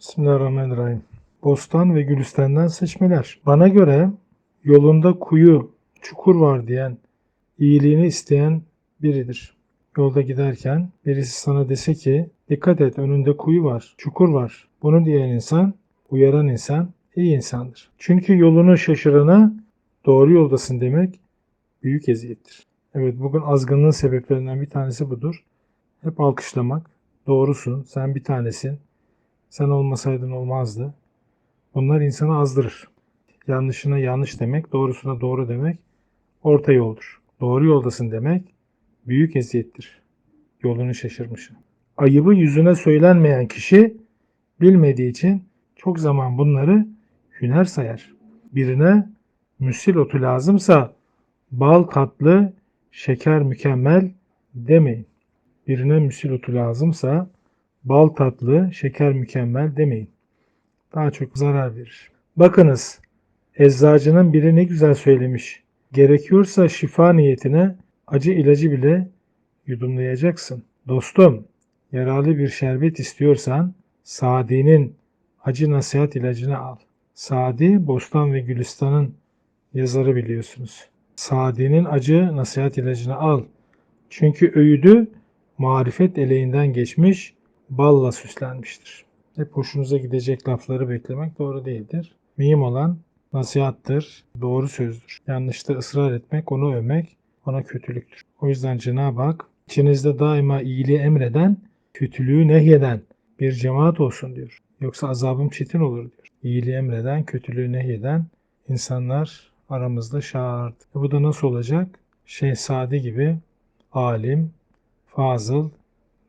Bismillahirrahmanirrahim. Bostan ve Gülistan'dan seçmeler. Bana göre yolunda kuyu, çukur var diyen, iyiliğini isteyen biridir. Yolda giderken birisi sana dese ki dikkat et önünde kuyu var, çukur var. Bunu diyen insan, uyaran insan iyi insandır. Çünkü yolunu şaşırana doğru yoldasın demek büyük eziyettir. Evet bugün azgınlığın sebeplerinden bir tanesi budur. Hep alkışlamak. Doğrusun, sen bir tanesin. Sen olmasaydın olmazdı. Bunlar insanı azdırır. Yanlışına yanlış demek, doğrusuna doğru demek orta yoldur. Doğru yoldasın demek büyük eziyettir. Yolunu şaşırmışım. Ayıbı yüzüne söylenmeyen kişi bilmediği için çok zaman bunları hüner sayar. Birine müsil otu lazımsa bal tatlı, şeker mükemmel demeyin. Birine müsil otu lazımsa bal tatlı, şeker mükemmel demeyin. Daha çok zarar verir. Bakınız, eczacının biri ne güzel söylemiş. Gerekiyorsa şifa niyetine acı ilacı bile yudumlayacaksın. Dostum, yararlı bir şerbet istiyorsan Sadi'nin acı nasihat ilacını al. Sadi, Bostan ve Gülistan'ın yazarı biliyorsunuz. Sadi'nin acı nasihat ilacını al. Çünkü öğüdü marifet eleğinden geçmiş, balla süslenmiştir. Hep hoşunuza gidecek lafları beklemek doğru değildir. Mühim olan nasihattır, doğru sözdür. Yanlışta ısrar etmek, onu övmek, ona kötülüktür. O yüzden Cenab-ı Hak içinizde daima iyiliği emreden, kötülüğü nehyeden bir cemaat olsun diyor. Yoksa azabım çetin olur diyor. İyiliği emreden, kötülüğü nehyeden insanlar aramızda şart. E bu da nasıl olacak? Şehzade gibi alim, fazıl,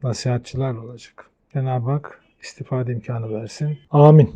nasihatçılar olacak. Cenab-ı Hak istifade imkanı versin. Amin.